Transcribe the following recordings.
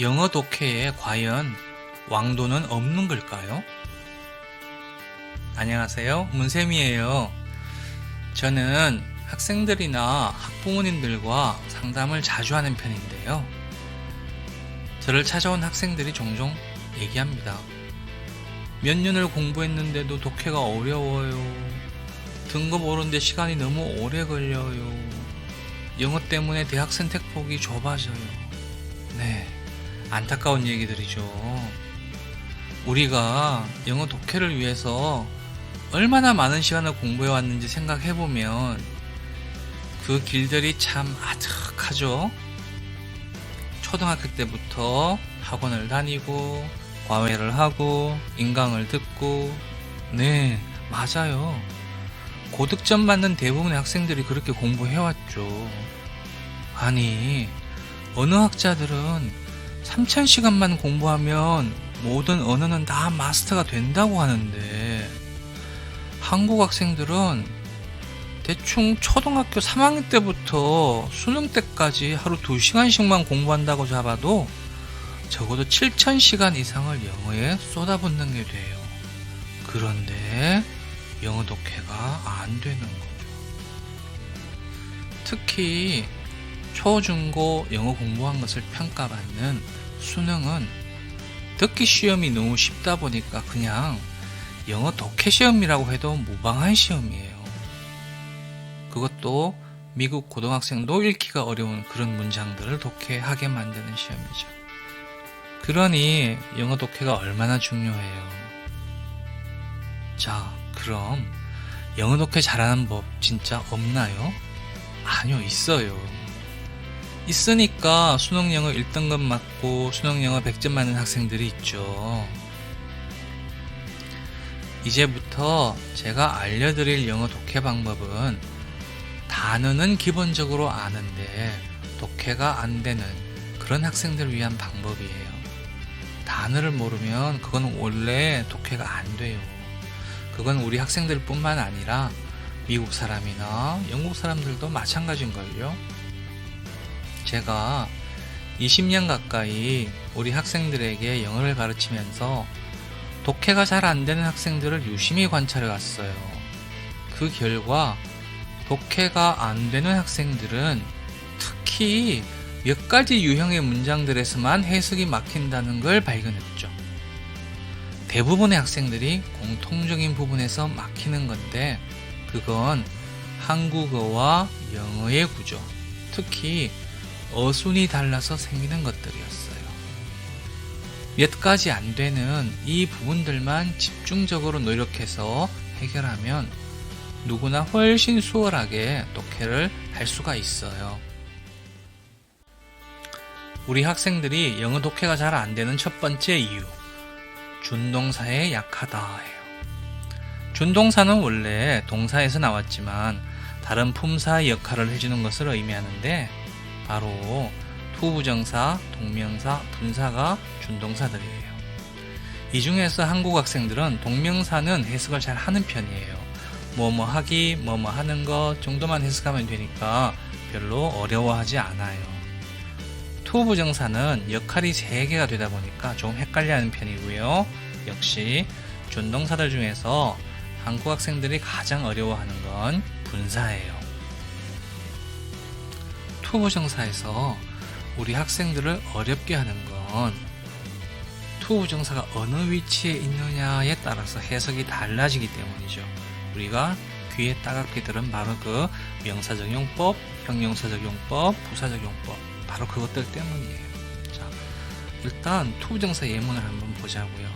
영어 독해에 과연 왕도는 없는 걸까요? 안녕하세요. 문쌤이에요. 저는 학생들이나 학부모님들과 상담을 자주 하는 편인데요. 저를 찾아온 학생들이 종종 얘기합니다. 몇 년을 공부했는데도 독해가 어려워요. 등급 오르는데 시간이 너무 오래 걸려요. 영어 때문에 대학 선택 폭이 좁아져요. 네. 안타까운 얘기들이죠. 우리가 영어 독해를 위해서 얼마나 많은 시간을 공부해 왔는지 생각해 보면 그 길들이 참 아득하죠. 초등학교 때부터 학원을 다니고 과외를 하고 인강을 듣고 네 맞아요. 고득점 받는 대부분의 학생들이 그렇게 공부해 왔죠. 아니 어느 학자들은 3,000시간만 공부하면 모든 언어는 다 마스터가 된다고 하는데 한국 학생들은 대충 초등학교 3학년 때부터 수능 때까지 하루 2시간씩만 공부한다고 잡아도 적어도 7,000시간 이상을 영어에 쏟아붓는 게 돼요. 그런데 영어 독해가 안 되는 거죠. 특히 초, 중, 고 영어 공부한 것을 평가받는 수능은 듣기 시험이 너무 쉽다 보니까 그냥 영어 독해 시험이라고 해도 무방한 시험이에요. 그것도 미국 고등학생도 읽기가 어려운 그런 문장들을 독해하게 만드는 시험이죠. 그러니 영어 독해가 얼마나 중요해요. 자, 그럼 영어 독해 잘하는 법 진짜 없나요? 아니요, 있어요. 있으니까 수능 영어 1등급 맞고 수능 영어 100점 맞는 학생들이 있죠. 이제부터 제가 알려드릴 영어 독해 방법은 단어는 기본적으로 아는데 독해가 안 되는 그런 학생들을 위한 방법이에요. 단어를 모르면 그건 원래 독해가 안 돼요. 그건 우리 학생들 뿐만 아니라 미국 사람이나 영국 사람들도 마찬가지인걸요. 제가 20년 가까이 우리 학생들에게 영어를 가르치면서 독해가 잘 안 되는 학생들을 유심히 관찰해 왔어요. 그 결과 독해가 안 되는 학생들은 특히 몇 가지 유형의 문장들에서만 해석이 막힌다는 걸 발견했죠. 대부분의 학생들이 공통적인 부분에서 막히는 건데 그건 한국어와 영어의 구조, 특히 어순이 달라서 생기는 것들이었어요. 몇 가지 안 되는 이 부분들만 집중적으로 노력해서 해결하면 누구나 훨씬 수월하게 독해를 할 수가 있어요. 우리 학생들이 영어 독해가 잘 안 되는 첫 번째 이유. 준동사에 약하다예요. 준동사는 원래 동사에서 나왔지만 다른 품사의 역할을 해주는 것을 의미하는데 바로 투부정사, 동명사, 분사가 준동사들이에요. 이 중에서 한국 학생들은 동명사는 해석을 잘 하는 편이에요. 뭐뭐 하기, 뭐뭐 하는 것 정도만 해석하면 되니까 별로 어려워하지 않아요. 투부정사는 역할이 3개가 되다 보니까 좀 헷갈려하는 편이고요. 역시 준동사들 중에서 한국 학생들이 가장 어려워하는 건 분사예요. 투부정사에서 우리 학생들을 어렵게 하는 건 투부정사가 어느 위치에 있느냐에 따라서 해석이 달라지기 때문이죠. 우리가 귀에 따갑게 들은 바로 그 명사적용법, 형용사적용법, 부사적용법 바로 그것들 때문이에요. 자, 일단 투부정사 예문을 한번 보자고요.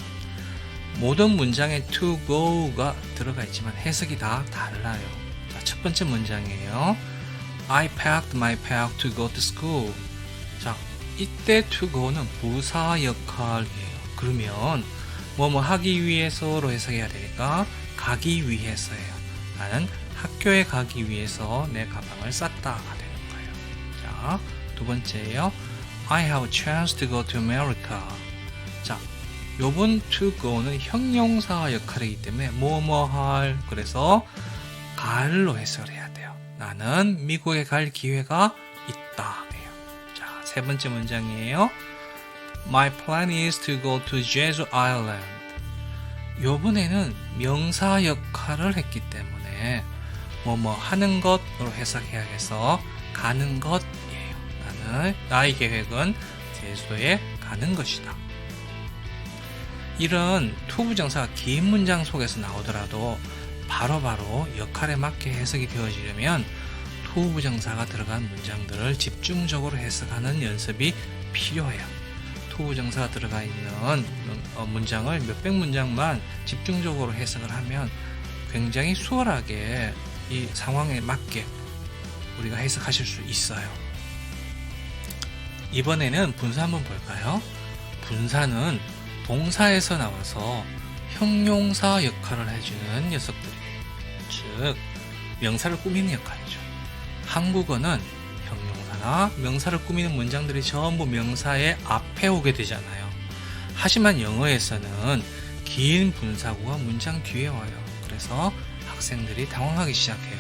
모든 문장에 to go가 들어가 있지만 해석이 다 달라요. 자, 첫 번째 문장이에요. I packed my pack to go to school. 자, 이때 to go는 부사 역할이에요. 그러면 뭐뭐 하기 위해서로 해석해야 되니까 가기 위해서예요. 나는 학교에 가기 위해서 내 가방을 쌌다가 되는 거예요. 자, 두 번째예요. I have a chance to go to America. 자, 요번 to go는 형용사 역할이기 때문에 뭐뭐 할 그래서 갈로 해석을 해야 돼요. 나는 미국에 갈 기회가 있다. 자, 세 번째 문장이에요. My plan is to go to Jeju Island. 요번에는 명사 역할을 했기 때문에 뭐뭐 하는 것으로 해석해야겠어. 가는 것이에요. 나는 나의 계획은 제주도에 가는 것이다. 이런 투부정사가 긴 문장 속에서 나오더라도 바로 바로 역할에 맞게 해석이 되어지려면 투부정사가 들어간 문장들을 집중적으로 해석하는 연습이 필요해요. 투부정사가 들어가 있는 어, 문장을 몇백 문장만 집중적으로 해석을 하면 굉장히 수월하게 이 상황에 맞게 우리가 해석하실 수 있어요. 이번에는 분사 한번 볼까요? 분사는 동사에서 나와서 형용사 역할을 해주는 녀석들이에요. 즉, 명사를 꾸미는 역할이죠. 한국어는 형용사나 명사를 꾸미는 문장들이 전부 명사의 앞에 오게 되잖아요. 하지만 영어에서는 긴 분사구가 문장 뒤에 와요. 그래서 학생들이 당황하기 시작해요.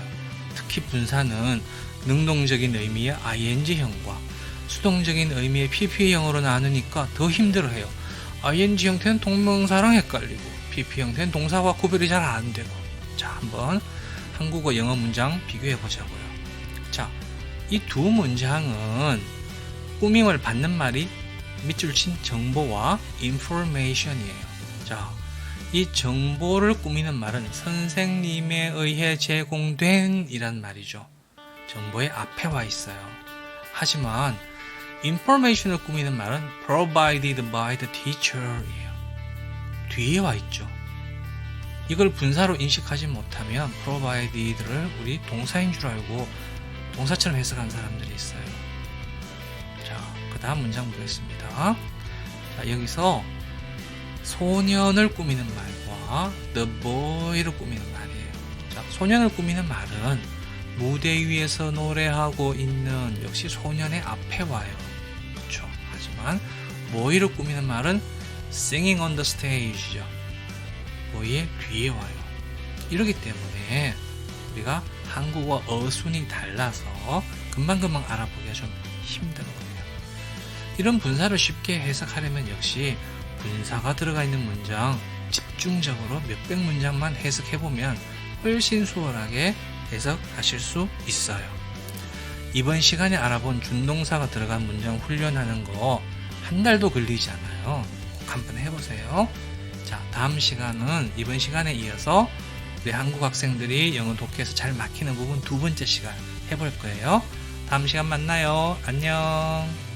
특히 분사는 능동적인 의미의 ing형과 수동적인 의미의 pp형으로 나누니까 더 힘들어해요. ing 형태는 동명사랑 헷갈리고 pp 형태는 동사와 구별이 잘 안 되고 자 한번 한국어 영어 문장 비교해 보자고요. 자, 이 두 문장은 꾸밈을 받는 말이 밑줄 친 정보와 information이에요. 자, 이 정보를 꾸미는 말은 선생님에 의해 제공된 이란 말이죠. 정보의 앞에 와 있어요. 하지만 information을 꾸미는 말은 provided by the teacher이에요. 뒤에 와 있죠. 이걸 분사로 인식하지 못하면 provided를 우리 동사인 줄 알고 동사처럼 해석한 사람들이 있어요. 자, 그 다음 문장 보겠습니다. 자, 여기서 소년을 꾸미는 말과 the boy를 꾸미는 말이에요. 자, 소년을 꾸미는 말은 무대 위에서 노래하고 있는 역시 소년의 앞에 와요. 그렇죠. 하지만 boy를 꾸미는 말은 singing on the stage죠. boy의 뒤에 와요. 이러기 때문에 우리가 한국어 어순이 달라서 금방금방 알아보기가 좀 힘든 거예요. 이런 분사를 쉽게 해석하려면 역시 분사가 들어가 있는 문장 집중적으로 몇백 문장만 해석해보면 훨씬 수월하게 해석하실 수 있어요. 이번 시간에 알아본 준동사가 들어간 문장 훈련하는 거 한 달도 걸리지 않아요. 꼭 한번 해보세요. 자, 다음 시간은 이번 시간에 이어서 우리 한국 학생들이 영어 독해에서 잘 막히는 부분 두 번째 시간 해볼 거예요. 다음 시간 만나요. 안녕.